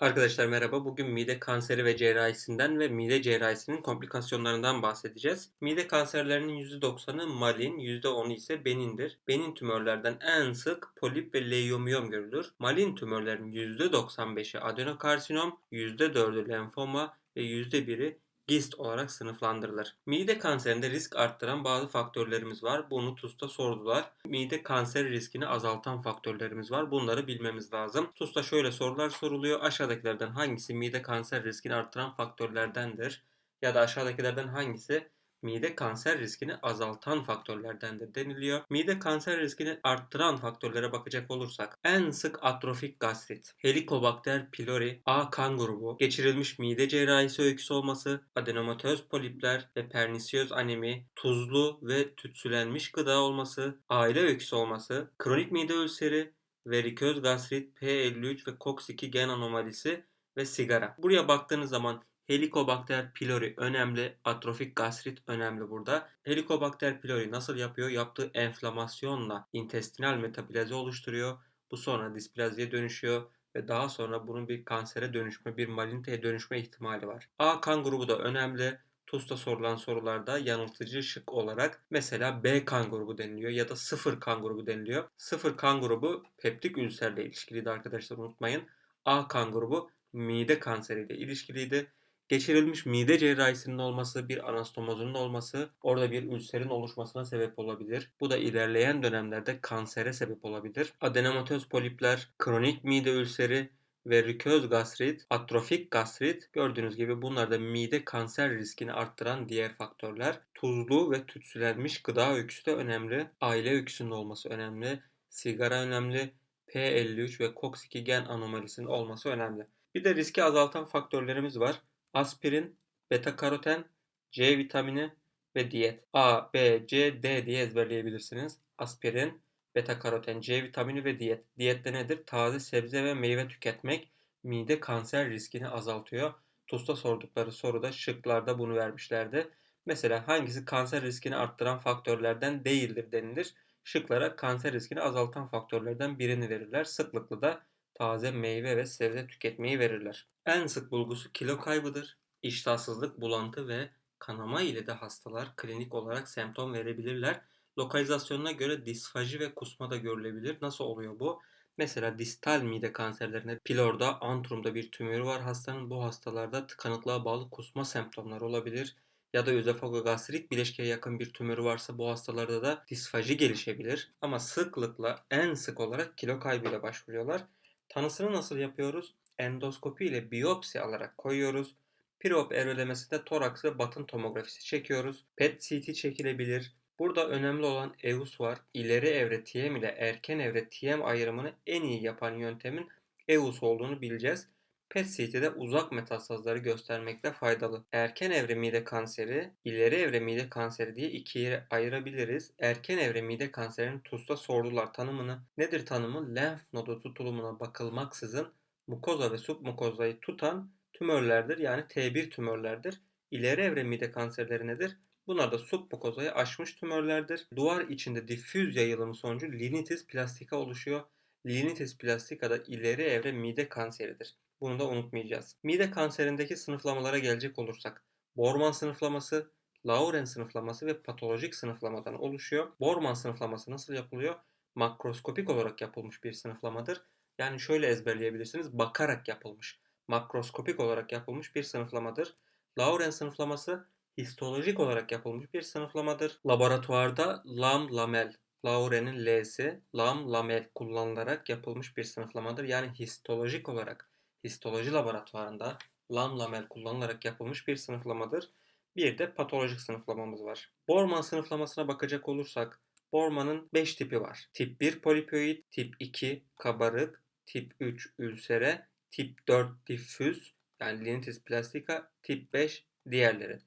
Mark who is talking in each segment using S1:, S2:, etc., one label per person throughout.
S1: Arkadaşlar merhaba. Bugün mide kanseri ve cerrahisinden ve mide cerrahisinin komplikasyonlarından bahsedeceğiz. Mide kanserlerinin %90'ı malin, %10'u ise benindir. Benin tümörlerden en sık polip ve leiyomiyom görülür. Malin tümörlerin %95'i adenokarsinom, %4'ü lenfoma ve %1'i GIST olarak sınıflandırılır. Mide kanserinde risk arttıran bazı faktörlerimiz var. Bunu TUS'ta sordular. Mide kanser riskini azaltan faktörlerimiz var. Bunları bilmemiz lazım. TUS'ta şöyle sorular soruluyor. Aşağıdakilerden hangisi mide kanser riskini arttıran faktörlerdendir? Ya da aşağıdakilerden hangisi mide kanser riskini azaltan faktörlerdendir deniliyor. Mide kanser riskini arttıran faktörlere bakacak olursak en sık atrofik gastrit, Helicobacter pylori, A kan grubu, geçirilmiş mide cerrahisi öyküsü olması, adenomatöz polipler ve pernisiyöz anemi, tuzlu ve tütsülenmiş gıda olması, aile öyküsü olması, kronik mide ülseri, veriköz gastrit, P53 ve COX-2 gen anomalisi ve sigara. Buraya baktığınız zaman Helicobacter pylori önemli. Atrofik gastrit önemli burada. Helicobacter pylori nasıl yapıyor? Yaptığı enflamasyonla intestinal metaplazi oluşturuyor. Bu sonra displaziye dönüşüyor ve daha sonra bunun bir kansere dönüşme, bir maligniteye dönüşme ihtimali var. A kan grubu da önemli. TUS'ta sorulan sorularda yanıltıcı şık olarak mesela B kan grubu deniliyor ya da sıfır kan grubu deniliyor. Sıfır kan grubu peptik ülserle ilişkiliydi arkadaşlar unutmayın. A kan grubu mide kanseriyle ilişkiliydi geçirilmiş mide cerrahisinin olması, bir anastomozunun olması orada bir ülserin oluşmasına sebep olabilir. Bu da ilerleyen dönemlerde kansere sebep olabilir. Adenomatöz polipler, kronik mide ülseri, verriköz gastrit, atrofik gastrit gördüğünüz gibi bunlar da mide kanser riskini arttıran diğer faktörler. Tuzlu ve tütsülenmiş gıda öyküsü de önemli. Aile öyküsünün olması önemli. Sigara önemli. P53 ve COX-2 gen anomalisinin olması önemli. Bir de riski azaltan faktörlerimiz var aspirin, beta karoten, C vitamini ve diyet. A, B, C, D diye ezberleyebilirsiniz. Aspirin, beta karoten, C vitamini ve diyet. Diyette nedir? Taze sebze ve meyve tüketmek mide kanser riskini azaltıyor. TUS'ta sordukları soruda şıklarda bunu vermişlerdi. Mesela hangisi kanser riskini arttıran faktörlerden değildir denilir. Şıklara kanser riskini azaltan faktörlerden birini verirler. Sıklıkla da taze meyve ve sebze tüketmeyi verirler. En sık bulgusu kilo kaybıdır. İştahsızlık, bulantı ve kanama ile de hastalar klinik olarak semptom verebilirler. Lokalizasyonuna göre disfaji ve kusma da görülebilir. Nasıl oluyor bu? Mesela distal mide kanserlerinde pilorda, antrumda bir tümörü var hastanın. Bu hastalarda tıkanıklığa bağlı kusma semptomları olabilir. Ya da özofagogastrik bileşkeye yakın bir tümörü varsa bu hastalarda da disfaji gelişebilir. Ama sıklıkla en sık olarak kilo kaybıyla başvuruyorlar. Tanısını nasıl yapıyoruz? Endoskopi ile biyopsi alarak koyuyoruz. Preop erolemesinde toraks ve batın tomografisi çekiyoruz. PET-CT çekilebilir. Burada önemli olan EUS var. İleri evre TM ile erken evre TM ayrımını en iyi yapan yöntemin EUS olduğunu bileceğiz. PET-CT'de uzak metastazları göstermekte faydalı. Erken evre mide kanseri, ileri evre mide kanseri diye ikiye ayırabiliriz. Erken evre mide kanserinin TUS'ta sordular tanımını. Nedir tanımı? Lenf nodu tutulumuna bakılmaksızın mukoza ve submukozayı tutan tümörlerdir. Yani T1 tümörlerdir. İleri evre mide kanserleri nedir? Bunlar da submukozayı aşmış tümörlerdir. Duvar içinde difüz yayılımı sonucu linitis plastika oluşuyor. Linitis plastika da ileri evre mide kanseridir. Bunu da unutmayacağız. Mide kanserindeki sınıflamalara gelecek olursak. Borman sınıflaması, Lauren sınıflaması ve patolojik sınıflamadan oluşuyor. Borman sınıflaması nasıl yapılıyor? Makroskopik olarak yapılmış bir sınıflamadır. Yani şöyle ezberleyebilirsiniz. Bakarak yapılmış, makroskopik olarak yapılmış bir sınıflamadır. Lauren sınıflaması histolojik olarak yapılmış bir sınıflamadır. Laboratuvarda lam lamel, Lauren'in L'si, lam lamel kullanılarak yapılmış bir sınıflamadır. Yani histolojik olarak histoloji laboratuvarında lam lamel kullanılarak yapılmış bir sınıflamadır. Bir de patolojik sınıflamamız var. Borman sınıflamasına bakacak olursak Borman'ın 5 tipi var. Tip 1 polipoid, tip 2 kabarık, tip 3 ülsere, tip 4 difüz yani linitis plastika, tip 5 diğerleri.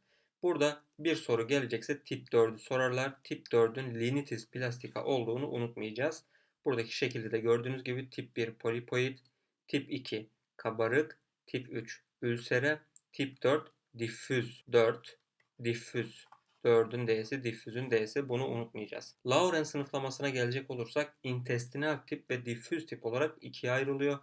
S1: Burada bir soru gelecekse tip 4'ü sorarlar. Tip 4'ün linitis plastika olduğunu unutmayacağız. Buradaki şekilde de gördüğünüz gibi tip 1 polipoid, tip 2 kabarık, tip 3 ülsere, tip 4 difüz 4, difüz 4'ün D'si, difüzün D'si bunu unutmayacağız. Lauren sınıflamasına gelecek olursak intestinal tip ve difüz tip olarak ikiye ayrılıyor.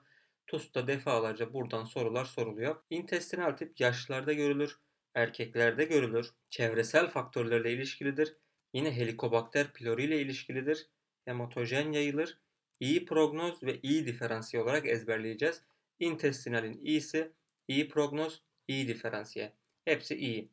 S1: TUS'ta defalarca buradan sorular soruluyor. İntestinal tip yaşlılarda görülür, erkeklerde görülür, çevresel faktörlerle ilişkilidir. Yine Helicobacter pylori ile ilişkilidir. Hematojen yayılır. İyi prognoz ve iyi diferansiye olarak ezberleyeceğiz. İntestinalin iyisi, iyi prognoz, iyi diferansiye. Hepsi iyi.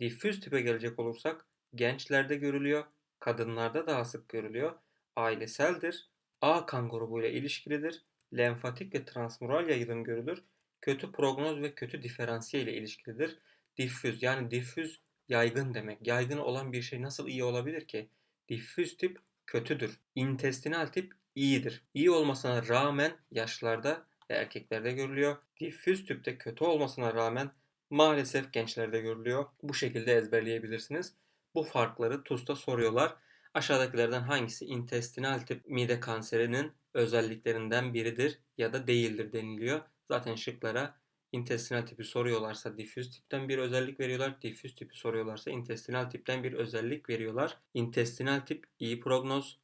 S1: Diffüz tipe gelecek olursak gençlerde görülüyor, kadınlarda daha sık görülüyor. Aileseldir. A kan grubuyla ilişkilidir. Lenfatik ve transmural yayılım görülür. Kötü prognoz ve kötü diferansiye ile ilişkilidir. Diffüz yani diffüz yaygın demek. Yaygın olan bir şey nasıl iyi olabilir ki? Diffüz tip kötüdür. İntestinal tip iyidir. İyi olmasına rağmen yaşlarda ve erkeklerde görülüyor. Diffüz tipte kötü olmasına rağmen maalesef gençlerde görülüyor. Bu şekilde ezberleyebilirsiniz. Bu farkları TUS'ta soruyorlar. Aşağıdakilerden hangisi intestinal tip mide kanserinin özelliklerinden biridir ya da değildir deniliyor. Zaten şıklara intestinal tipi soruyorlarsa difüz tipten bir özellik veriyorlar. Difüz tipi soruyorlarsa intestinal tipten bir özellik veriyorlar. İntestinal tip iyi prognoz,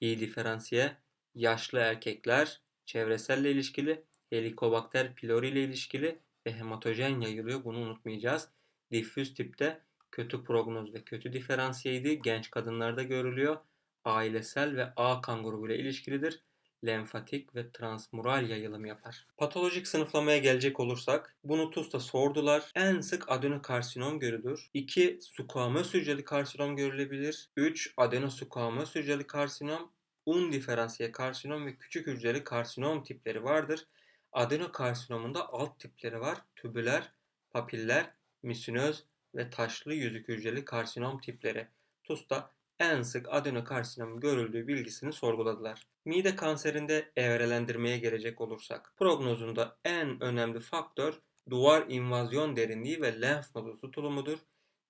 S1: iyi diferansiye, yaşlı erkekler, çevreselle ilişkili, Helicobacter pylori ile ilişkili ve hematojen yayılıyor. Bunu unutmayacağız. Difüz tipte kötü prognoz ve kötü diferansiyeydi. Genç kadınlarda görülüyor. Ailesel ve A kan grubuyla ilişkilidir. Lenfatik ve transmural yayılım yapar. Patolojik sınıflamaya gelecek olursak bunu TUS'ta sordular. En sık adenokarsinom görülür. 2. Squamöz hücreli karsinom görülebilir. 3. Adenosquamöz hücreli karsinom. Un diferansiye karsinom ve küçük hücreli karsinom tipleri vardır. Adenokarsinomun da alt tipleri var. Tübüler, papiller, misinöz ve taşlı yüzük hücreli karsinom tipleri. TUS'ta en sık adenokarsinom görüldüğü bilgisini sorguladılar. Mide kanserinde evrelendirmeye gelecek olursak, prognozunda en önemli faktör duvar invazyon derinliği ve lenf nodu tutulumudur.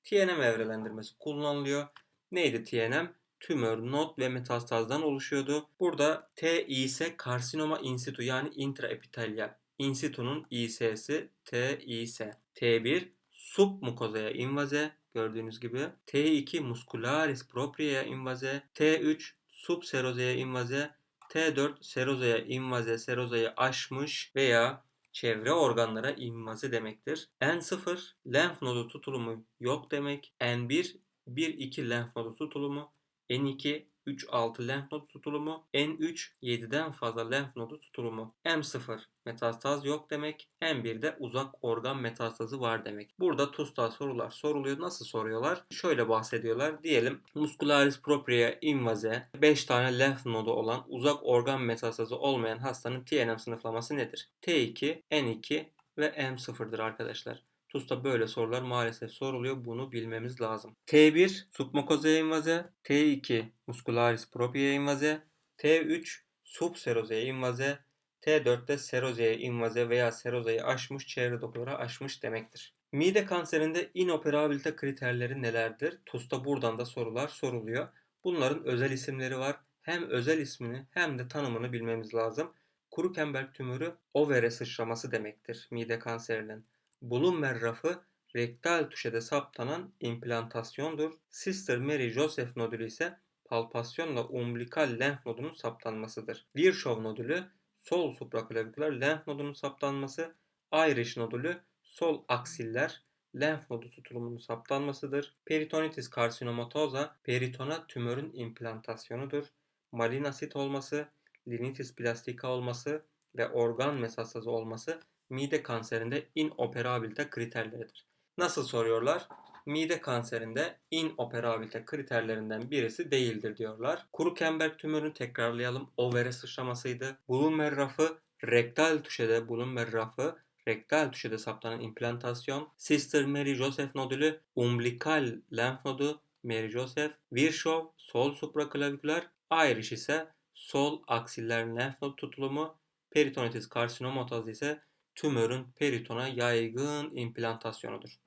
S1: TNM evrelendirmesi kullanılıyor. Neydi TNM? Tümör, nod ve metastazdan oluşuyordu. Burada T ise karsinoma in situ yani intraepitelyal. In situ'nun İS'si TIS. T1 submukozaya invaze gördüğünüz gibi. T2 muscularis propria'ya invaze. T3 subserozaya invaze. T4 serozaya invaze, serozayı aşmış veya çevre organlara invaze demektir. N0 lenf nodu tutulumu yok demek. N1 1-2 lenf nodu tutulumu. N2 3-6 lenf nodu tutulumu, N3 7'den fazla lenf nodu tutulumu, M0 metastaz yok demek, M1'de uzak organ metastazı var demek. Burada TUS'ta sorular soruluyor. Nasıl soruyorlar? Şöyle bahsediyorlar. Diyelim muscularis propria invase 5 tane lenf nodu olan uzak organ metastazı olmayan hastanın TNM sınıflaması nedir? T2, N2 ve M0'dır arkadaşlar. TUS'ta böyle sorular maalesef soruluyor. Bunu bilmemiz lazım. T1 submukozea invaze, T2 muscularis propria invaze, T3 subserozea invaze, T4'te serozea invaze veya serozayı aşmış, çevre dokulara aşmış demektir. Mide kanserinde inoperabilite kriterleri nelerdir? TUS'ta buradan da sorular soruluyor. Bunların özel isimleri var. Hem özel ismini hem de tanımını bilmemiz lazım. Krukenberg tümörü overe sıçraması demektir mide kanserinin. Bulunmer rafı rektal tuşede saptanan implantasyondur. Sister Mary Joseph nodülü ise palpasyonla umbilikal lenf nodunun saptanmasıdır. Virchow nodülü sol supraklaviküler lenf nodunun saptanması, Irish nodülü sol aksiller lenf nodu tutulumunun saptanmasıdır. Peritonitis karsinomatosa peritona tümörün implantasyonudur. Malinasit olması, linitis plastika olması ve organ metastazı olması mide kanserinde inoperabilite kriterleridir. Nasıl soruyorlar? Mide kanserinde inoperabilite kriterlerinden birisi değildir diyorlar. Krukenberg tümörünü tekrarlayalım. Overe sıçramasıydı. Bulunmer rafı rektal tuşede bulunmer rafı rektal tuşede saptanan implantasyon, Sister Mary Joseph nodülü, umbilikal lenf nodu, Mary Joseph, Virchow, sol supraklaviküler, Irish ise sol aksiller lenf nod tutulumu, peritonitis karsinomatoz ise tümörün peritona yaygın implantasyonudur.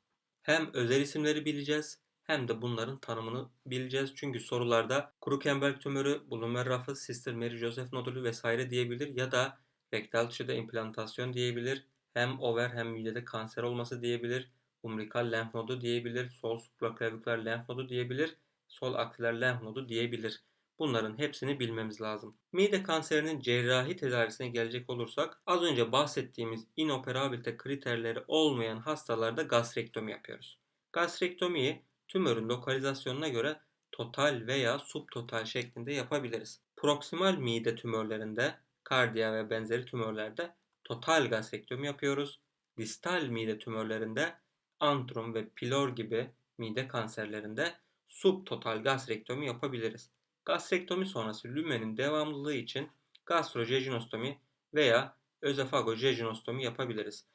S1: Hem özel isimleri bileceğiz hem de bunların tanımını bileceğiz. Çünkü sorularda Krukenberg tümörü, Blumer rafı, Sister Mary Joseph nodülü vesaire diyebilir ya da rektal tuşeda implantasyon diyebilir. Hem over hem midede kanser olması diyebilir. Umbilikal lenf nodu diyebilir. Sol supraklaviküler lenf nodu diyebilir. Sol aksiler lenf nodu diyebilir. Bunların hepsini bilmemiz lazım. Mide kanserinin cerrahi tedavisine gelecek olursak az önce bahsettiğimiz inoperabilite kriterleri olmayan hastalarda gastrektomi yapıyoruz. Gastrektomiyi tümörün lokalizasyonuna göre total veya subtotal şeklinde yapabiliriz. Proksimal mide tümörlerinde, kardiya ve benzeri tümörlerde total gastrektomi yapıyoruz. Distal mide tümörlerinde antrum ve pilor gibi mide kanserlerinde subtotal gastrektomi yapabiliriz. Gastrektomi sonrası lümenin devamlılığı için gastrojejinostomi veya özofagojejinostomi yapabiliriz.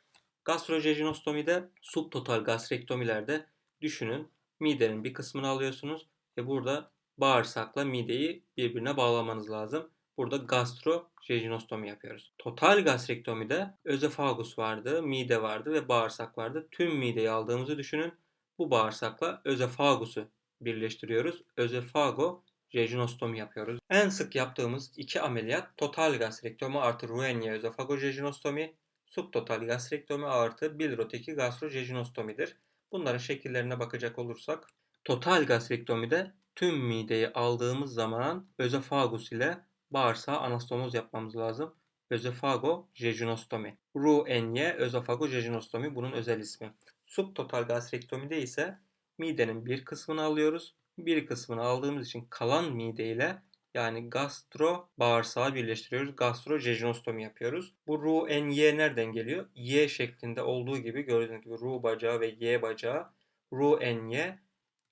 S1: Gastrojejinostomi subtotal gastrektomilerde düşünün midenin bir kısmını alıyorsunuz ve burada bağırsakla mideyi birbirine bağlamanız lazım. Burada gastrojejinostomi yapıyoruz. Total gastrektomide özofagus vardı, mide vardı ve bağırsak vardı. Tüm mideyi aldığımızı düşünün. Bu bağırsakla özofagusu birleştiriyoruz. Özofago jejinostomi yapıyoruz. En sık yaptığımız iki ameliyat total gastrektomi artı Ruenia özofagojejinostomi, subtotal gastrektomi artı biliroteki gastrojejinostomidir. Bunların şekillerine bakacak olursak total gastrektomide tüm mideyi aldığımız zaman özofagus ile bağırsağa anastomoz yapmamız lazım. Özofago jejinostomi. Ruenia özofago jejinostomi bunun özel ismi. Subtotal gastrektomide ise midenin bir kısmını alıyoruz bir kısmını aldığımız için kalan mide ile yani gastro bağırsağı birleştiriyoruz. Gastrojejinostomi yapıyoruz. Bu ru en y nereden geliyor? Y şeklinde olduğu gibi gördüğünüz gibi ru bacağı ve y bacağı ru en y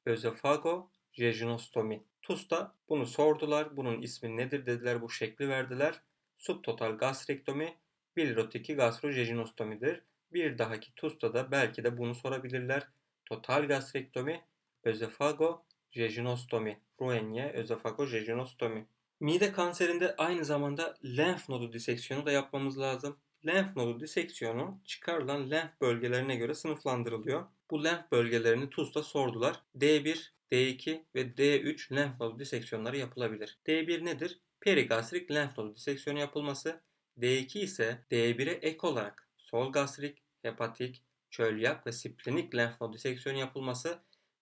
S1: özofago jejinostomi. TUS'ta bunu sordular. Bunun ismi nedir dediler. Bu şekli verdiler. Subtotal gastrektomi bilirotiki gastrojejinostomidir. Bir dahaki TUS'ta da belki de bunu sorabilirler. Total gastrektomi özofago jejinostomi, Ruenye özofagojejinostomi. Mide kanserinde aynı zamanda lenf nodu diseksiyonu da yapmamız lazım. Lenf nodu diseksiyonu çıkarılan lenf bölgelerine göre sınıflandırılıyor. Bu lenf bölgelerini TUS'ta sordular. D1, D2 ve D3 lenf nodu diseksiyonları yapılabilir. D1 nedir? Perigastrik lenf nodu diseksiyonu yapılması. D2 ise D1'e ek olarak sol gastrik, hepatik, çölyak ve splenik lenf nodu diseksiyonu yapılması.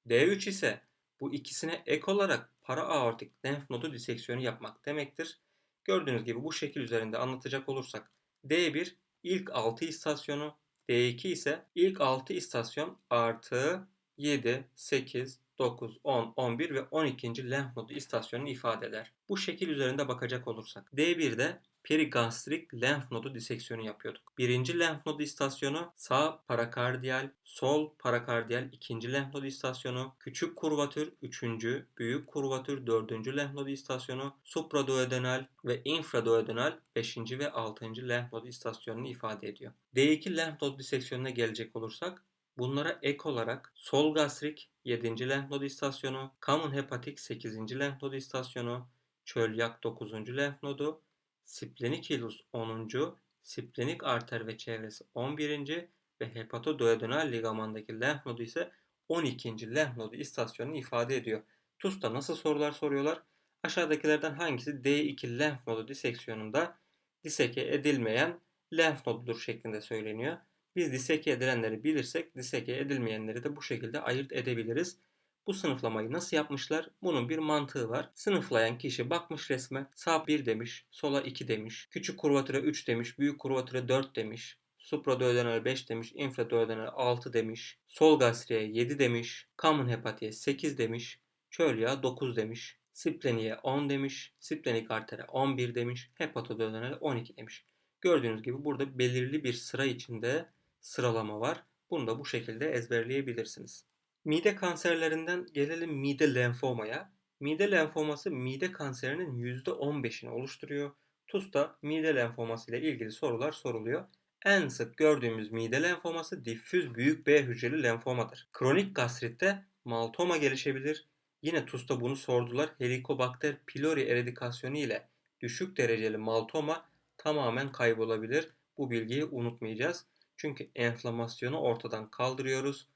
S1: D3 ise bu ikisine ek olarak para aortik lenf nodu diseksiyonu yapmak demektir. Gördüğünüz gibi bu şekil üzerinde anlatacak olursak D1 ilk 6 istasyonu, D2 ise ilk 6 istasyon artı 7, 8, 9, 10, 11 ve 12. lenf nodu istasyonunu ifade eder. Bu şekil üzerinde bakacak olursak D1'de perigastrik lenf nodu diseksiyonu yapıyorduk. Birinci lenf nodu istasyonu sağ parakardiyal, sol parakardiyal ikinci lenf nodu istasyonu, küçük kurvatür üçüncü, büyük kurvatür dördüncü lenf nodu istasyonu, supraduodenal ve infraduodenal beşinci ve altıncı lenf nodu istasyonunu ifade ediyor. D2 lenf nodu diseksiyonuna gelecek olursak Bunlara ek olarak sol gastrik 7. lenf nodu istasyonu, common hepatik 8. lenf nodu istasyonu, çölyak 9. lenf nodu splenik hilus 10. splenik arter ve çevresi 11. ve hepatoduodenal ligamandaki lenf nodu ise 12. lenf nodu istasyonunu ifade ediyor. TUS'ta nasıl sorular soruyorlar? Aşağıdakilerden hangisi D2 lenf nodu diseksiyonunda diseke edilmeyen lenf nodudur şeklinde söyleniyor. Biz diseke edilenleri bilirsek diseke edilmeyenleri de bu şekilde ayırt edebiliriz. Bu sınıflamayı nasıl yapmışlar? Bunun bir mantığı var. Sınıflayan kişi bakmış resme sağ 1 demiş, sola 2 demiş, küçük kurvatüre 3 demiş, büyük kurvatüre 4 demiş, supraduodenal 5 demiş, infraduodenal 6 demiş, sol gastriye 7 demiş, common hepatiye 8 demiş, çölya 9 demiş, spleniye 10 demiş, splenik artere 11 demiş, hepatoduodenal 12 demiş. Gördüğünüz gibi burada belirli bir sıra içinde sıralama var. Bunu da bu şekilde ezberleyebilirsiniz. Mide kanserlerinden gelelim mide lenfomaya. Mide lenfoması mide kanserinin %15'ini oluşturuyor. TUS'ta mide lenfoması ile ilgili sorular soruluyor. En sık gördüğümüz mide lenfoması diffüz büyük B hücreli lenfomadır. Kronik gastritte maltoma gelişebilir. Yine TUS'ta bunu sordular. Helicobacter pylori eradikasyonu ile düşük dereceli maltoma tamamen kaybolabilir. Bu bilgiyi unutmayacağız. Çünkü enflamasyonu ortadan kaldırıyoruz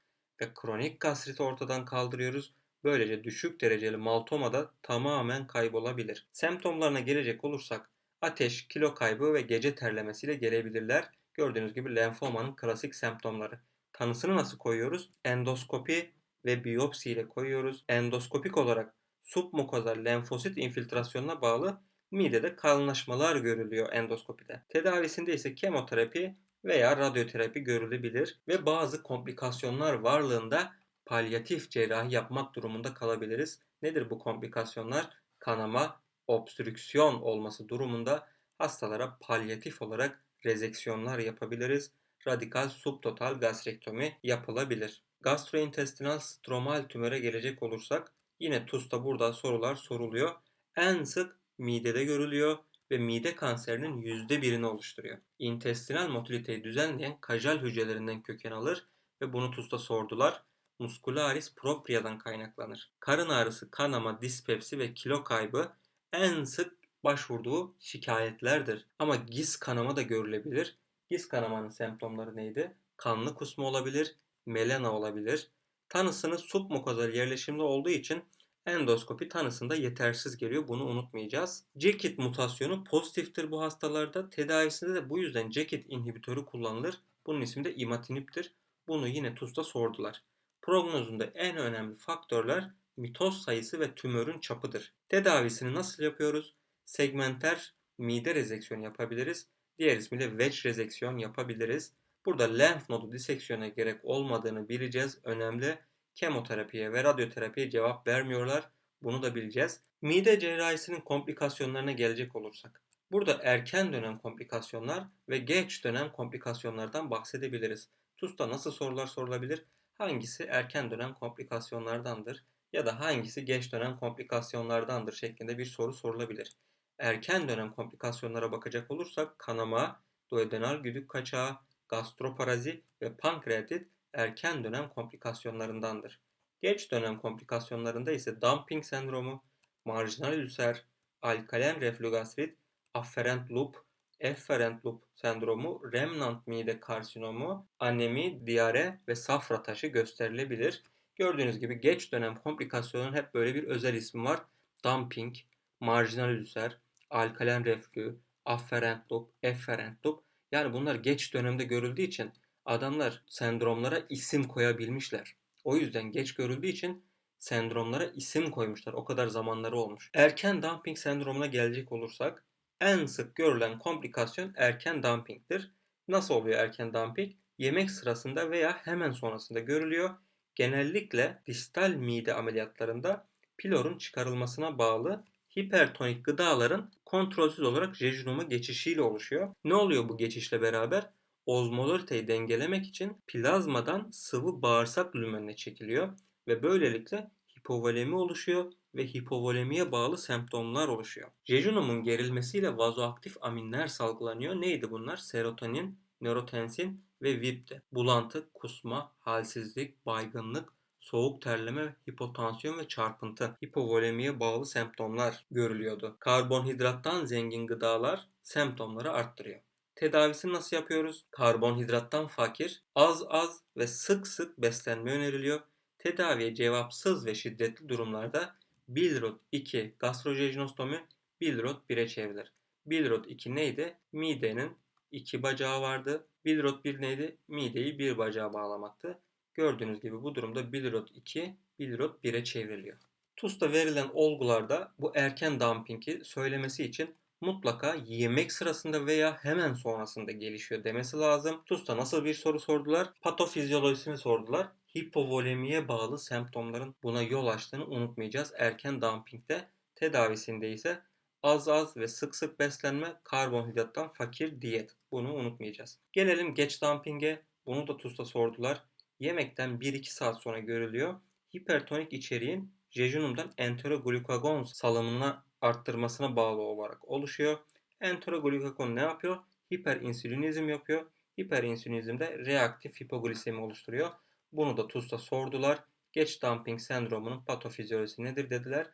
S1: ve kronik gastriti ortadan kaldırıyoruz. Böylece düşük dereceli maltoma da tamamen kaybolabilir. Semptomlarına gelecek olursak ateş, kilo kaybı ve gece terlemesiyle gelebilirler. Gördüğünüz gibi lenfomanın klasik semptomları. Tanısını nasıl koyuyoruz? Endoskopi ve biyopsi ile koyuyoruz. Endoskopik olarak submukozal lenfosit infiltrasyonuna bağlı midede kalınlaşmalar görülüyor endoskopide. Tedavisinde ise kemoterapi veya radyoterapi görülebilir ve bazı komplikasyonlar varlığında palyatif cerrahi yapmak durumunda kalabiliriz. Nedir bu komplikasyonlar? Kanama, obstrüksiyon olması durumunda hastalara palyatif olarak rezeksiyonlar yapabiliriz. Radikal subtotal gastrektomi yapılabilir. Gastrointestinal stromal tümöre gelecek olursak yine TUS'ta burada sorular soruluyor. En sık midede görülüyor ve mide kanserinin %1'ini oluşturuyor. İntestinal motiliteyi düzenleyen kajal hücrelerinden köken alır ve bunu TUS'ta sordular. Muscularis propria'dan kaynaklanır. Karın ağrısı, kanama, dispepsi ve kilo kaybı en sık başvurduğu şikayetlerdir. Ama giz kanama da görülebilir. Giz kanamanın semptomları neydi? Kanlı kusma olabilir, melena olabilir. Tanısını submukozal yerleşimde olduğu için endoskopi tanısında yetersiz geliyor. Bunu unutmayacağız. CEKIT mutasyonu pozitiftir bu hastalarda. Tedavisinde de bu yüzden CEKIT inhibitörü kullanılır. Bunun ismi de imatinib'tir. Bunu yine TUS'ta sordular. Prognozunda en önemli faktörler mitoz sayısı ve tümörün çapıdır. Tedavisini nasıl yapıyoruz? Segmenter mide rezeksiyonu yapabiliriz. Diğer ismiyle wedge rezeksiyon yapabiliriz. Burada lenf nodu diseksiyona gerek olmadığını bileceğiz. Önemli. Kemoterapiye ve radyoterapiye cevap vermiyorlar. Bunu da bileceğiz. Mide cerrahisinin komplikasyonlarına gelecek olursak. Burada erken dönem komplikasyonlar ve geç dönem komplikasyonlardan bahsedebiliriz. TUS'ta nasıl sorular sorulabilir? Hangisi erken dönem komplikasyonlardandır ya da hangisi geç dönem komplikasyonlardandır şeklinde bir soru sorulabilir. Erken dönem komplikasyonlara bakacak olursak kanama, duodenal güdük kaçağı, gastroparazi ve pankreatit erken dönem komplikasyonlarındandır. Geç dönem komplikasyonlarında ise dumping sendromu, marjinal ülser, alkalen reflugastrit, afferent loop, efferent loop sendromu, remnant mide karsinomu, anemi, diyare ve safra taşı gösterilebilir. Gördüğünüz gibi geç dönem komplikasyonun hep böyle bir özel ismi var. Dumping, marjinal ülser, alkalen reflü, afferent loop, efferent loop. Yani bunlar geç dönemde görüldüğü için adamlar sendromlara isim koyabilmişler. O yüzden geç görüldüğü için sendromlara isim koymuşlar. O kadar zamanları olmuş. Erken dumping sendromuna gelecek olursak en sık görülen komplikasyon erken dumpingtir. Nasıl oluyor erken dumping? Yemek sırasında veya hemen sonrasında görülüyor. Genellikle distal mide ameliyatlarında pilorun çıkarılmasına bağlı hipertonik gıdaların kontrolsüz olarak jejunuma geçişiyle oluşuyor. Ne oluyor bu geçişle beraber? Ozmolariteyi dengelemek için plazmadan sıvı bağırsak lümenine çekiliyor ve böylelikle hipovolemi oluşuyor ve hipovolemiye bağlı semptomlar oluşuyor. Jejunumun gerilmesiyle vazoaktif aminler salgılanıyor. Neydi bunlar? Serotonin, nörotensin ve VIP'ti. Bulantı, kusma, halsizlik, baygınlık, soğuk terleme, hipotansiyon ve çarpıntı, hipovolemiye bağlı semptomlar görülüyordu. Karbonhidrattan zengin gıdalar semptomları arttırıyor. Tedavisini nasıl yapıyoruz? Karbonhidrattan fakir, az az ve sık sık beslenme öneriliyor. Tedaviye cevapsız ve şiddetli durumlarda Bilirot 2 gastrojejnostomi Bilirot 1'e çevrilir. Bilirot 2 neydi? Midenin iki bacağı vardı. Bilirot 1 neydi? Mideyi bir bacağa bağlamaktı. Gördüğünüz gibi bu durumda Bilirot 2 Bilirot 1'e çevriliyor. TUS'ta verilen olgularda bu erken dumpingi söylemesi için mutlaka yemek sırasında veya hemen sonrasında gelişiyor demesi lazım. TUS'ta nasıl bir soru sordular? Patofizyolojisini sordular. Hipovolemiye bağlı semptomların buna yol açtığını unutmayacağız. Erken dumpingde tedavisinde ise az az ve sık sık beslenme, karbonhidrattan fakir diyet. Bunu unutmayacağız. Gelelim geç dumpinge. Bunu da TUS'ta sordular. Yemekten 1-2 saat sonra görülüyor. Hipertonik içeriğin jejunumdan enteroglukagon salımına arttırmasına bağlı olarak oluşuyor. Enteroglukagon ne yapıyor? Hiperinsülinizm yapıyor. Hiperinsülinizmde reaktif hipoglisemi oluşturuyor. Bunu da TUS'ta sordular. Geç dumping sendromunun patofizyolojisi nedir dediler.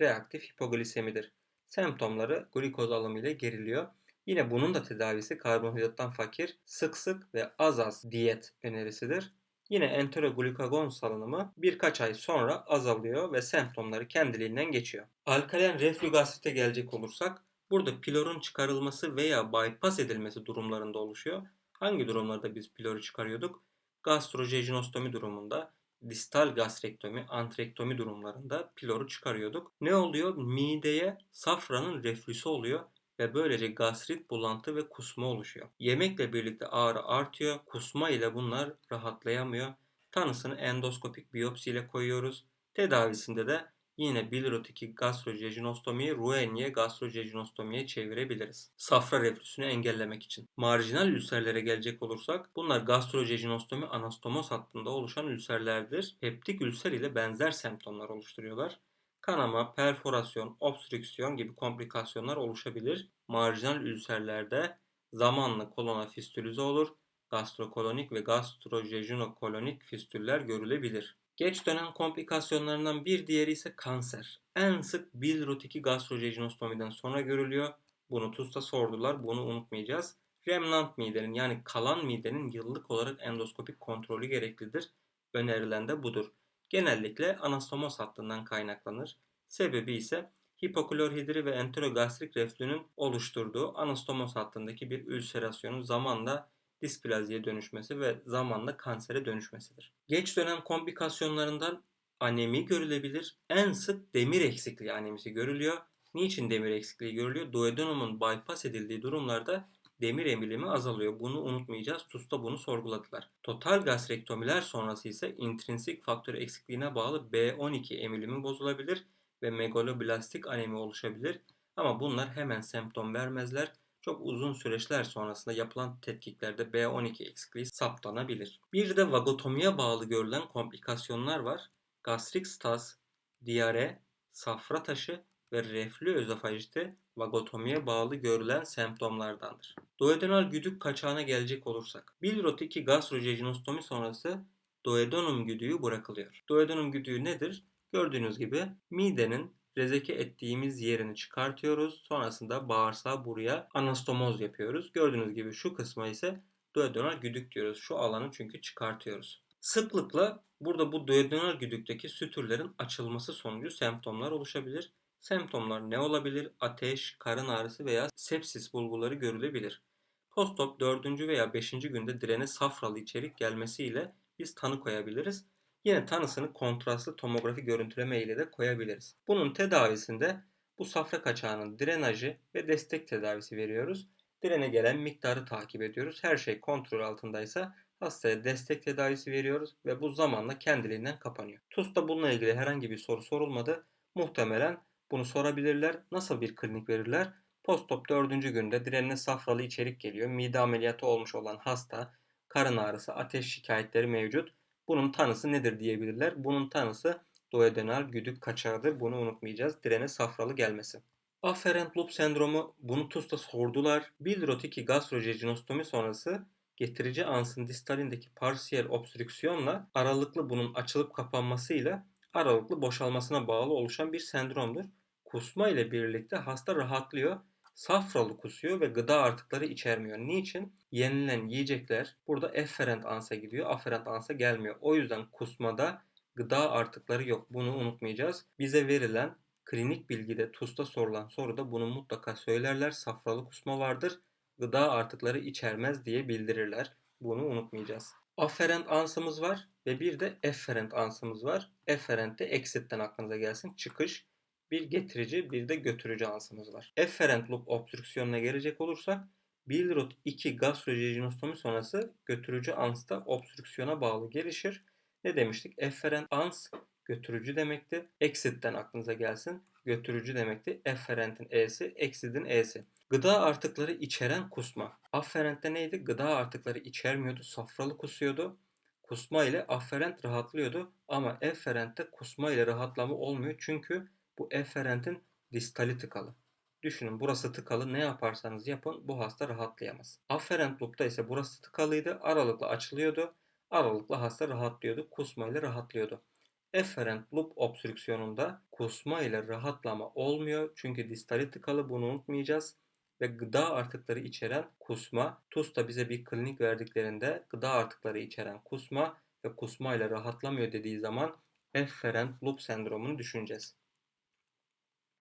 S1: Reaktif hipoglisemidir. Semptomları glikoz alımı ile geriliyor. Yine bunun da tedavisi karbonhidrattan fakir, sık sık ve az az diyet önerisidir. Yine enteroglukagon salınımı birkaç ay sonra azalıyor ve semptomları kendiliğinden geçiyor. Alkalen reflügastrite gelecek olursak burada pilorun çıkarılması veya bypass edilmesi durumlarında oluşuyor. Hangi durumlarda biz piloru çıkarıyorduk? Gastrojejinostomi durumunda, distal gastrektomi, antrektomi durumlarında piloru çıkarıyorduk. Ne oluyor? Mideye safranın reflüsü oluyor ve böylece gastrit, bulantı ve kusma oluşuyor. Yemekle birlikte ağrı artıyor, kusma ile bunlar rahatlayamıyor. Tanısını endoskopik biyopsi ile koyuyoruz. Tedavisinde de yine bilirotiki gastrojejinostomiyi Roueniye gastrojejinostomiye çevirebiliriz. Safra reflüsünü engellemek için. Marjinal ülserlere gelecek olursak bunlar gastrojejinostomi anastomos hattında oluşan ülserlerdir. Peptik ülser ile benzer semptomlar oluşturuyorlar. Kanama, perforasyon, obstrüksiyon gibi komplikasyonlar oluşabilir. Marjinal ülserlerde zamanla kolona fistülize olur. Gastrokolonik ve gastrojejinokolonik fistüller görülebilir. Geç dönem komplikasyonlarından bir diğeri ise kanser. En sık bilirotiki gastrojejnostomiden sonra görülüyor. Bunu TUS'ta sordular. Bunu unutmayacağız. Remnant midenin yani kalan midenin yıllık olarak endoskopik kontrolü gereklidir. Önerilen de budur. Genellikle anastomos hattından kaynaklanır. Sebebi ise hipoklorhidri ve enterogastrik reflünün oluşturduğu anastomos hattındaki bir ülserasyonun zamanla displaziye dönüşmesi ve zamanla kansere dönüşmesidir. Geç dönem komplikasyonlarından anemi görülebilir. En sık demir eksikliği anemisi görülüyor. Niçin demir eksikliği görülüyor? Duodenum'un bypass edildiği durumlarda demir emilimi azalıyor. Bunu unutmayacağız. TUS'ta bunu sorguladılar. Total gastrektomiler sonrası ise intrinsik faktör eksikliğine bağlı B12 emilimi bozulabilir ve megaloblastik anemi oluşabilir. Ama bunlar hemen semptom vermezler. Çok uzun süreçler sonrasında yapılan tetkiklerde B12 eksikliği saptanabilir. Bir de vagotomiye bağlı görülen komplikasyonlar var. Gastrik staz, diyare, safra taşı ve reflü özofajite vagotomiye bağlı görülen semptomlardandır. Duodenal güdük kaçağına gelecek olursak. Bilirot 2 gastrojejinostomi sonrası duodenum güdüğü bırakılıyor. Duodenum güdüğü nedir? Gördüğünüz gibi midenin rezeke ettiğimiz yerini çıkartıyoruz. Sonrasında bağırsağı buraya anastomoz yapıyoruz. Gördüğünüz gibi şu kısma ise duodenal güdük diyoruz. Şu alanı çünkü çıkartıyoruz. Sıklıkla burada bu duodenal güdükteki sütürlerin açılması sonucu semptomlar oluşabilir. Semptomlar ne olabilir? Ateş, karın ağrısı veya sepsis bulguları görülebilir. Postop 4. veya 5. günde direne safralı içerik gelmesiyle biz tanı koyabiliriz. Yine tanısını kontrastlı tomografi görüntüleme ile de koyabiliriz. Bunun tedavisinde bu safra kaçağının drenajı ve destek tedavisi veriyoruz. Direne gelen miktarı takip ediyoruz. Her şey kontrol altındaysa hastaya destek tedavisi veriyoruz ve bu zamanla kendiliğinden kapanıyor. TUS'ta bununla ilgili herhangi bir soru sorulmadı. Muhtemelen bunu sorabilirler. Nasıl bir klinik verirler? Postop 4. günde direnine safralı içerik geliyor. Mide ameliyatı olmuş olan hasta, karın ağrısı, ateş şikayetleri mevcut. Bunun tanısı nedir diyebilirler. Bunun tanısı duodenal güdük kaçağıdır. Bunu unutmayacağız. Direne safralı gelmesi. Afferent loop sendromu bunu TUS'ta sordular. Bildirot 2 gastrojejinostomi sonrası getirici ansın distalindeki parsiyel obstrüksiyonla aralıklı bunun açılıp kapanmasıyla aralıklı boşalmasına bağlı oluşan bir sendromdur. Kusma ile birlikte hasta rahatlıyor safralı kusuyor ve gıda artıkları içermiyor. Niçin? Yenilen yiyecekler burada efferent ansa gidiyor. Afferent ansa gelmiyor. O yüzden kusmada gıda artıkları yok. Bunu unutmayacağız. Bize verilen klinik bilgide TUS'ta sorulan soruda bunu mutlaka söylerler. Safralı kusma vardır. Gıda artıkları içermez diye bildirirler. Bunu unutmayacağız. Afferent ansımız var ve bir de efferent ansımız var. Efferent de exit'ten aklınıza gelsin. Çıkış bir getirici bir de götürücü ansımız var. Efferent loop obstrüksiyonuna gelecek olursak Bilirot 2 gastrojejinostomi sonrası götürücü ansta obstrüksiyona bağlı gelişir. Ne demiştik? Efferent ans götürücü demekti. Exit'ten aklınıza gelsin. Götürücü demekti. Efferentin E'si, exit'in E'si. Gıda artıkları içeren kusma. Afferentte neydi? Gıda artıkları içermiyordu. Safralı kusuyordu. Kusma ile afferent rahatlıyordu. Ama efferentte kusma ile rahatlama olmuyor. Çünkü bu efferentin distali tıkalı. Düşünün burası tıkalı ne yaparsanız yapın bu hasta rahatlayamaz. Afferent loop'ta ise burası tıkalıydı. Aralıklı açılıyordu. Aralıklı hasta rahatlıyordu. Kusma ile rahatlıyordu. Efferent loop obstrüksiyonunda kusma ile rahatlama olmuyor. Çünkü distali tıkalı bunu unutmayacağız. Ve gıda artıkları içeren kusma. TUS da bize bir klinik verdiklerinde gıda artıkları içeren kusma ve kusma ile rahatlamıyor dediği zaman efferent loop sendromunu düşüneceğiz.